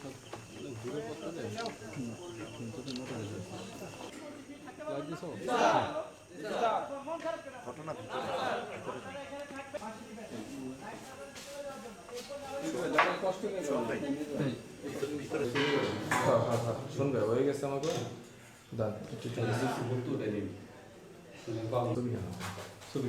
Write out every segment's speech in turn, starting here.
হ্যাঁ শুনবে হয়ে গেছে আমাকে। দান ছবি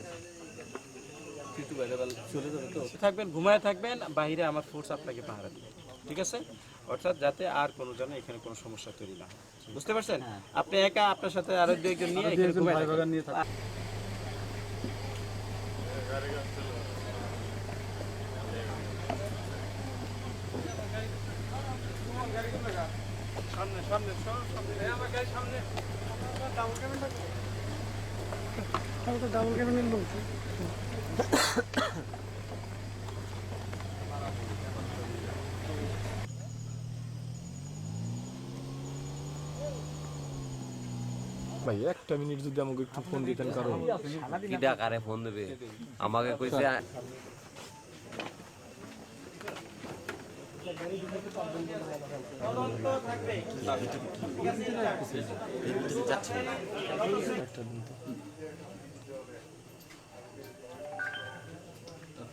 দান হুম নিব থাকবেন ঘুমায় থাকবেন বাইরে আমার ফোর্স আপনাকে পাহারা দেবে। ঠিক আছে? অর্থাৎ যাতে আর কোনো যেন এখানে কোনো সমস্যা তৈরি না বুঝতে পারছেন? আপনি একা আপনার সাথে আরও দু একজন নিয়ে এখানে ঘুমায় থাকবেন। ভাই একটা মিনিট যদি আমাকে একটু ফোন দিতেন কারণ। কিডা কারে ফোন দেবে। আমাকে কইছে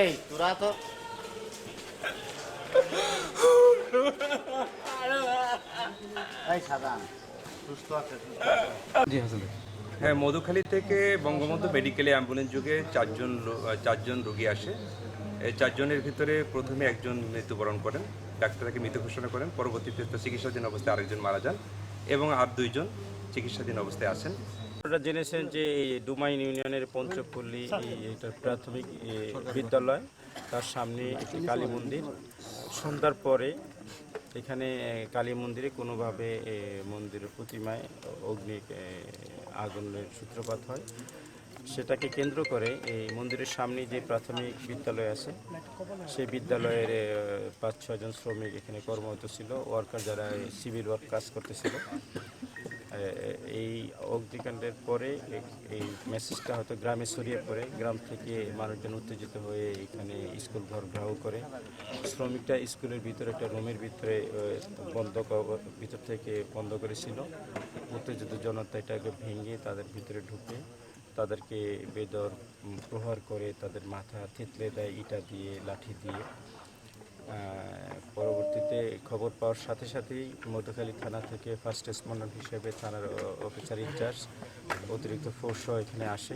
এই তোরা তো। এই সাদান সুস্থ আছে জি হাসান হ্যাঁ মধুখালী থেকে বঙ্গবন্ধু মেডিকেলে অ্যাম্বুলেন্স যুগে চারজন চারজন রোগী আসে। এই চারজনের ভিতরে প্রথমে একজন মৃত্যুবরণ করেন। ডাক্তার তাকে মৃত ঘোষণা করেন। পরবর্তীতে চিকিৎসাধীন অবস্থায় আরেকজন মারা যান। এবং আর দুইজন চিকিৎসাধীন অবস্থায় আছেন। আপনারা জেনেছেন যে এই ডুমাইন ইউনিয়নের পঞ্চপল্লী এটা প্রাথমিক বিদ্যালয়, তার সামনে একটি কালী মন্দির। সন্ধ্যার পরে এখানে কালী মন্দিরে কোনোভাবে মন্দিরের প্রতিমায় অগ্নি আগুনের সূত্রপাত হয়। সেটাকে কেন্দ্র করে এই মন্দিরের সামনে যে প্রাথমিক বিদ্যালয় আছে, সেই বিদ্যালয়ের পাঁচ ছজন শ্রমিক এখানে কর্মরত ছিল, ওয়ার্কার যারা সিভিল ওয়ার্ক কাজ করতেছিল। এই অগ্নিকাণ্ডের পরে এই মেসেজটা হয়তো গ্রামে ছড়িয়ে পড়ে, গ্রাম থেকে মানুষজন উত্তেজিত হয়ে এখানে স্কুল ঘর ঘেরাও করে। শ্রমিকটা স্কুলের ভিতরে, একটা রুমের ভিতরে বন্ধ ভিতর থেকে বন্ধ করেছিল। উত্তেজিত জনতা এটাকে ভেঙে তাদের ভিতরে ঢুকে তাদেরকে বেদর প্রহার করে তাদের মাথা থেতলে দেয়, ইটা দিয়ে, লাঠি দিয়ে। পরবর্তীতে খবর পাওয়ার সাথে সাথেই মধুখালী থানা থেকে ফার্স্ট রেসপন্ডেন্ট হিসেবে থানার অফিসার ইনচার্জ অতিরিক্ত ফোর্সও এখানে আসে।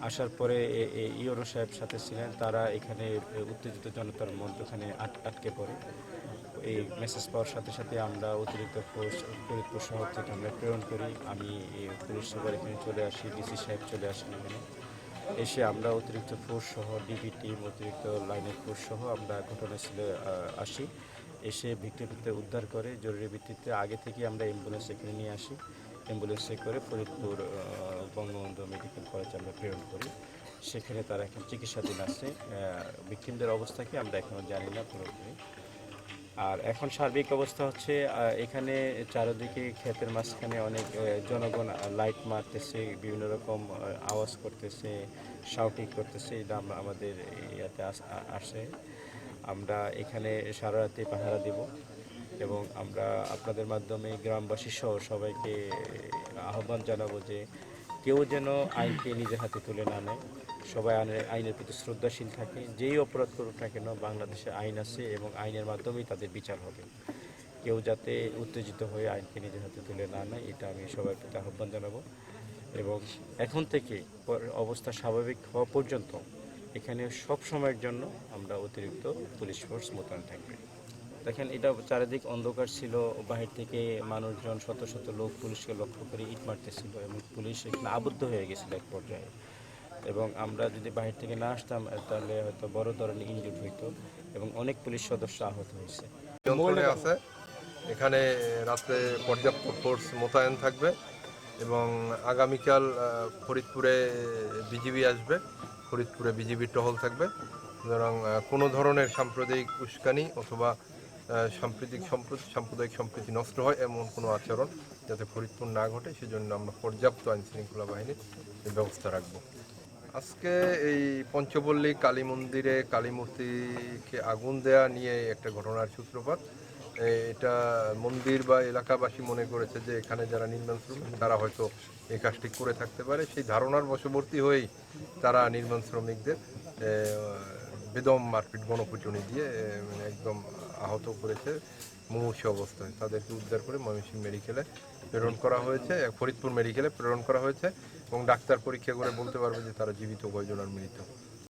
আসার পরে ইওরো সাহেব সাথে ছিলেন, তারা এখানে উত্তেজিত জনতার মধ্যখানে আট- আটকে পড়ে। এই মেসেজ পাওয়ার সাথে সাথে আমরা অতিরিক্ত ফোর্স ফরিদপুর শহর থেকে আমরা প্রেরণ করি। আমি পুলিশ সুপার এখানে চলে আসি, ডিসি সাহেব চলে আসেন এখানে। এসে আমরা অতিরিক্ত ফোর্স সহ ডিবি টিম অতিরিক্ত লাইনের ফোর্স সহ আমরা ঘটনাস্থলে আসি। এসে ভিক্টিমকে উদ্ধার করে, জরুরি ভিত্তিতে আগে থেকে আমরা অ্যাম্বুলেন্স এখানে নিয়ে আসি। অ্যাম্বুলেন্সে করে ফরিদপুর বঙ্গবন্ধু মেডিকেল কলেজে আমরা প্রেরণ করি। সেখানে তারা এখন চিকিৎসাধীন আছে। ভিকটিমদের অবস্থা কি আমরা এখনও জানি না পুরোপুরি। আর এখন সার্বিক অবস্থা হচ্ছে এখানে চারিদিকে ক্ষেতের মাঝখানে অনেক জনগণ লাইট মারতেছে, বিভিন্ন রকম আওয়াজ করতেছে শাউটিং করতেছে, এটা আমাদের ইয়াতে আসে। আমরা এখানে সারা রাতে পাহারা দিব এবং আমরা আপনাদের মাধ্যমে গ্রামবাসী সহ সবাইকে আহ্বান জানাব যে কেউ যেন আইনকে নিজের হাতে তুলে না নেয়। সবাই আইনের আইনের প্রতি শ্রদ্ধাশীল থাকে। যেই অপরাধ করুক না কেন, বাংলাদেশে আইন আছে এবং আইনের মাধ্যমেই তাদের বিচার হবে। কেউ যাতে উত্তেজিত হয়ে আইনকে নিজের হাতে তুলে না নেয়, এটা আমি সবার প্রতি আহ্বান জানাব। এবং এখন থেকে অবস্থা স্বাভাবিক হওয়া পর্যন্ত এখানে সব সময়ের জন্য আমরা অতিরিক্ত পুলিশ ফোর্স মোতায়েন থাকবে। দেখেন, এটা চারিদিক অন্ধকার ছিল, বাহির থেকে মানুষজন শত শত লোক পুলিশকে লক্ষ্য করে ইট মারতেছিল এবং পুলিশ এখানে আবদ্ধ হয়ে গেছিল এক পর্যায়ে। এবং আমরা যদি বাহির থেকে না আসতাম তাহলে হয়তো বড় ধরনের ইনজুর হইতো এবং অনেক পুলিশ সদস্য আহত হয়েছে। আছে। এখানে রাত্রে পর্যাপ্ত ফোর্স মোতায়েন থাকবে এবং আগামীকাল ফরিদপুরে বিজিবি আসবে। ফরিদপুরে বিজিবি টহল থাকবে। সুতরাং কোনো ধরনের সাম্প্রদায়িক উস্কানি অথবা সাম্প্রতিক সম্প্রতি সাম্প্রদায়িক সম্প্রীতি নষ্ট হয় এমন কোনো আচরণ যাতে ফরিদপুর না ঘটে, সেজন্য আমরা পর্যাপ্ত আইন শৃঙ্খলা বাহিনীর ব্যবস্থা রাখব। আজকে এই পঞ্চপল্লী কালী মন্দিরে কালী মূর্তিকে আগুন দেয়া নিয়ে একটা ঘটনার সূত্রপাত। এটা মন্দির বা এলাকাবাসী মনে করেছে যে এখানে যারা নির্মাণ শ্রমিক তারা হয়তো এই কাজটি করে থাকতে পারে। সেই ধারণার বশবর্তী হয়েই তারা নির্মাণ শ্রমিকদের বেদম মারপিট গণপিটুনি দিয়ে মানে একদম আহত করেছে মুমূর্ষ অবস্থায়। তাদেরকে উদ্ধার করে ময়মনসিংহ মেডিকেলে প্রেরণ করা হয়েছে ফরিদপুর মেডিকেলে প্রেরণ করা হয়েছে এবং ডাক্তার পরীক্ষা করে বলতে পারবে যে তারা জীবিত কয়জন আর মৃত।